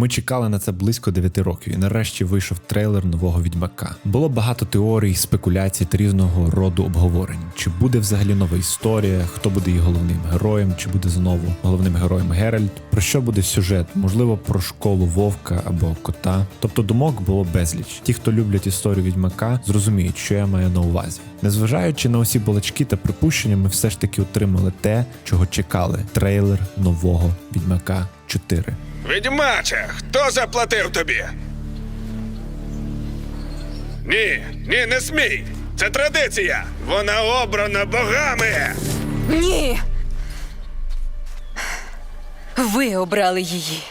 Ми чекали на це близько 9 років, і нарешті вийшов трейлер нового відьмака. Було багато теорій, спекуляцій та різного роду обговорень. Чи буде взагалі нова історія, хто буде її головним героєм, чи буде знову головним героєм Геральт, про що буде сюжет? Можливо, про школу вовка або кота. Тобто думок було безліч. Ті, хто люблять історію відьмака, зрозуміють, що я маю на увазі. Незважаючи на усі балачки та припущення, ми все ж таки отримали те, чого чекали: трейлер нового відьмака 4. Відьмаче, хто заплатив тобі? Ні, ні, не смій. Це традиція. Вона обрана богами. Ні. Ви обрали її.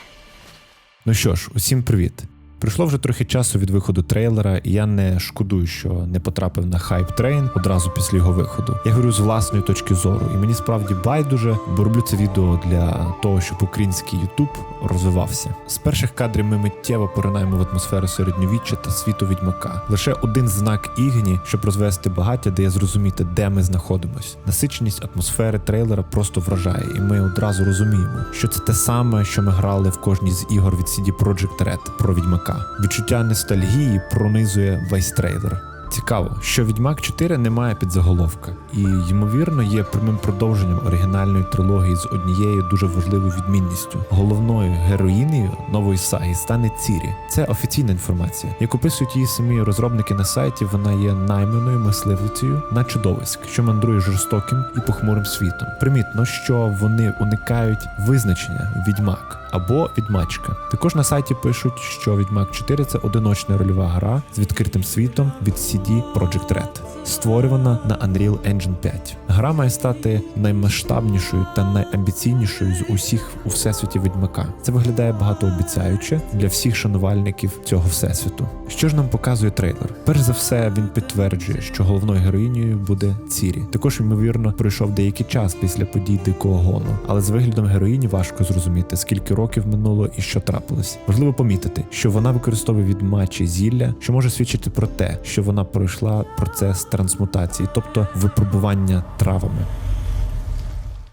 Ну що ж, усім привіт. Пройшло вже трохи часу від виходу трейлера, і я не шкодую, що не потрапив на хайп трейн одразу після його виходу. Я говорю з власної точки зору, і мені справді байдуже, бо роблю це відео для того, щоб український Ютуб розвивався. З перших кадрів ми миттєво поринаємо в атмосферу середньовіччя та світу відьмака. Лише один знак ігні, щоб розвести багаття, дає зрозуміти, де ми знаходимось. Насиченість атмосфери трейлера просто вражає, і ми одразу розуміємо, що це те саме, що ми грали в кожній з ігор від CD Projekt Red про відьмака. Відчуття ностальгії пронизує весь трейлер. Цікаво, що Відьмак 4 не має підзаголовка, і ймовірно є прямим продовженням оригінальної трилогії з однією дуже важливою відмінністю. Головною героїнею нової саги стане Цірі. Це офіційна інформація. Як описують її самі розробники на сайті, вона є найманою мисливицею на чудовиськ, що мандрує жорстоким і похмурим світом. Примітно, що вони уникають визначення відьмак або відьмачка. Також на сайті пишуть, що Відьмак 4 це одиночна рольова гра з відкритим світом від CD Projekt Red, створювана на Unreal Engine 5. Гра має стати наймасштабнішою та найамбіційнішою з усіх у всесвіті Відьмака. Це виглядає багатообіцяюче для всіх шанувальників цього всесвіту. Що ж нам показує трейлер? Перш за все, він підтверджує, що головною героїнею буде Цірі. Також ймовірно пройшов деякий час після подій дикого гону, але з виглядом героїні важко зрозуміти, скільки років минуло і що трапилось. Важливо помітити, що вона використовує відмачі зілля, що може свідчити про те, що вона пройшла процес трансмутації, тобто випробування rozprávame.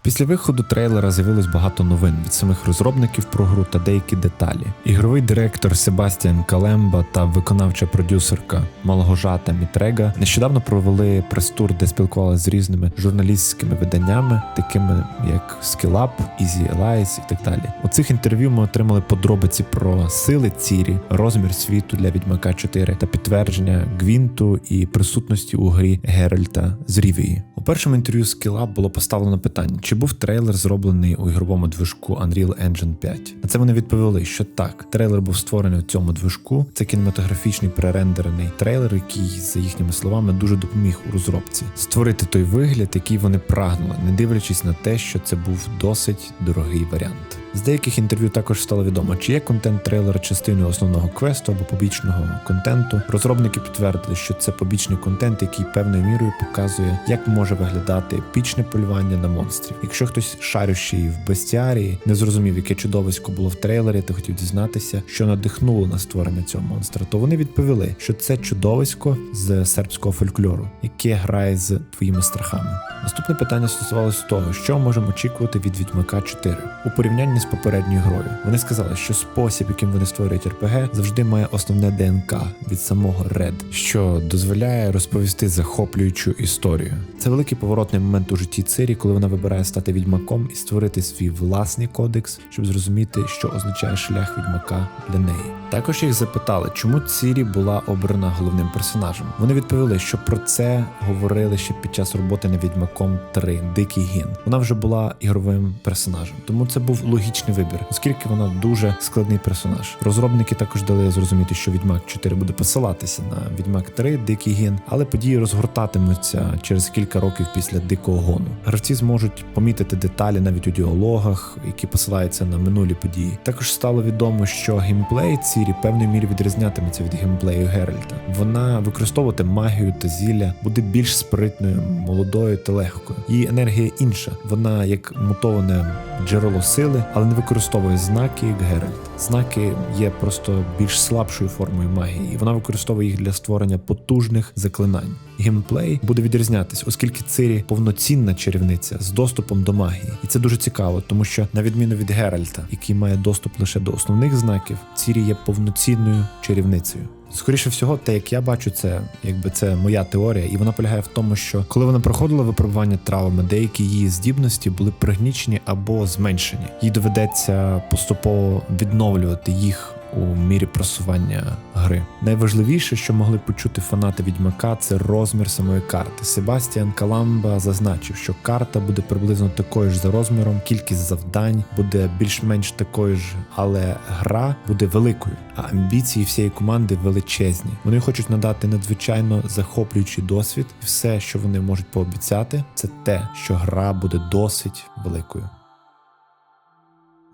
Після виходу трейлера з'явилось багато новин від самих розробників про гру та деякі деталі. Ігровий директор Себастіан Калемба та виконавча продюсерка Малгожата Мітрега нещодавно провели прес-тур, де спілкувалися з різними журналістськими виданнями, такими як SkillUp, Easy Allies і так далі. У цих інтерв'ю ми отримали подробиці про сили Цірі, розмір світу для Відьмака 4 та підтвердження Гвінту і присутності у грі Геральта з Рівії. У першому інтерв'ю SkillUp було поставлено питання, чи був трейлер зроблений у ігровому движку Unreal Engine 5. На це вони відповіли, що так, трейлер був створений у цьому движку. Це кінематографічний пререндерений трейлер, який, за їхніми словами, дуже допоміг у розробці створити той вигляд, який вони прагнули, не дивлячись на те, що це був досить дорогий варіант. З деяких інтерв'ю також стало відомо, чи є контент трейлера частиною основного квесту або побічного контенту. Розробники підтвердили, що це побічний контент, який певною мірою показує, як може виглядати епічне полювання на монстрів. Якщо хтось шарющий в бестіарії не зрозумів, яке чудовисько було в трейлері, та хотів дізнатися, що надихнуло на створення цього монстра, то вони відповіли, що це чудовисько з сербського фольклору, яке грає з твоїми страхами. Наступне питання стосувалося того, що можемо очікувати від Відьмака 4 у порівнянні попередньою грою. Вони сказали, що спосіб, яким вони створюють РПГ, завжди має основне ДНК від самого Red, що дозволяє розповісти захоплюючу історію. Це великий поворотний момент у житті Цирі, коли вона вибирає стати відьмаком і створити свій власний кодекс, щоб зрозуміти, що означає шлях відьмака для неї. Також їх запитали, чому Цірі була обрана головним персонажем. Вони відповіли, що про це говорили ще під час роботи над Відьмаком 3 Дикий Гін. Вона вже була ігровим персонажем, тому це був логічний вибір, оскільки вона дуже складний персонаж. Розробники також дали зрозуміти, що Відьмак 4 буде посилатися на Відьмак 3 Дикий Гін, але події розгортатимуться через кілька років після дикого гону. Гравці зможуть помітити деталі навіть у діалогах, які посилаються на минулі події. Також стало відомо, що геймплей Цірі певною мірі відрізнятиметься від геймплею Геральта. Вона використовувати магію та зілля буде більш спритною, молодою та легкою. Її енергія інша. Вона як мутоване джерело сили, але не використовує знаки як Геральт. Знаки є просто більш слабшою формою магії, і вона використовує їх для створення потужних заклинань. геймплей буде відрізнятись, оскільки Цирі повноцінна чарівниця з доступом до магії. І це дуже цікаво, тому що на відміну від Геральта, який має доступ лише до основних знаків, Цірі є повноцінною чарівницею. Скоріше всього, те, як я бачу, це якби це моя теорія, і вона полягає в тому, що коли вона проходила випробування травми, деякі її здібності були пригнічені або зменшені. Їй доведеться поступово відновлювати їх у мірі просування гри. Найважливіше, що могли почути фанати відьмака, це розмір самої карти. Себастіан Каламба зазначив, що карта буде приблизно такою ж за розміром, кількість завдань буде більш-менш такою ж, але гра буде великою, а амбіції всієї команди величезні. Вони хочуть надати надзвичайно захоплюючий досвід, і все, що вони можуть пообіцяти, це те, що гра буде досить великою.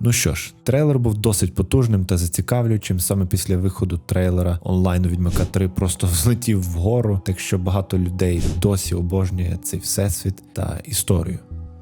Ну що ж, трейлер був досить потужним та зацікавлюючим. Саме після виходу трейлера онлайну Відьмака 3 просто взлетів вгору, так що багато людей досі обожнює цей всесвіт та історію.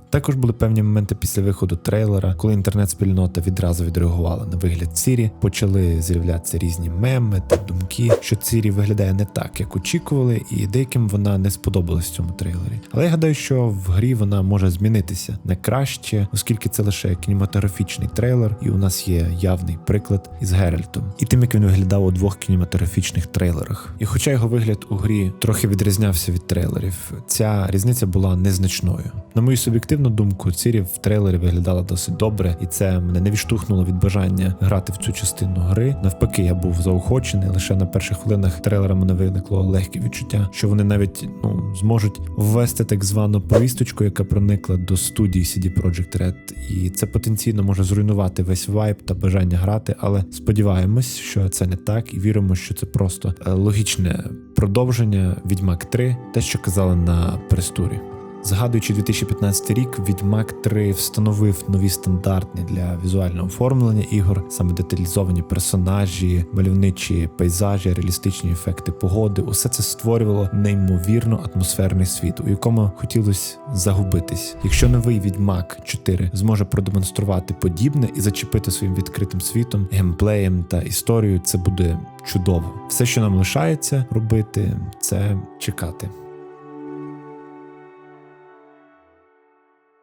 Також були певні моменти після виходу трейлера, коли інтернет-спільнота відразу відреагувала на вигляд Цірі, почали з'являтися різні меми та думки, що Цірі виглядає не так, як очікували, і деяким вона не сподобалась в цьому трейлері. Але я гадаю, що в грі вона може змінитися на краще, оскільки це лише кінематографічний трейлер, і у нас є явний приклад із Геральтом, і тим, як він виглядав у двох кінематографічних трейлерах. І хоча його вигляд у грі трохи відрізнявся від трейлерів, ця різниця була незначною. На мою суб'єктивну думку, Цірі в трейлері виглядала досить добре, і це мене не відштовхнуло від бажання грати в цю частину гри. Навпаки, я був заохочений. Лише на перших хвилинах трейлера мене виникло легке відчуття, що вони навіть ну зможуть ввести так звану повісточку, яка проникла до студії CD Projekt Red. І це потенційно може зруйнувати весь вайб та бажання грати. Але сподіваємось, що це не так, і віримо, що це просто е, логічне продовження Відьмак 3, те, що казали на престурі. Згадуючи 2015 рік, Відьмак 3 встановив нові стандартні для візуального оформлення ігор, саме деталізовані персонажі, мальовничі пейзажі, реалістичні ефекти погоди. Усе це створювало неймовірно атмосферний світ, у якому хотілося загубитись. Якщо новий Відьмак 4 зможе продемонструвати подібне і зачепити своїм відкритим світом, геймплеєм та історією, це буде чудово. Все, що нам лишається робити, це чекати.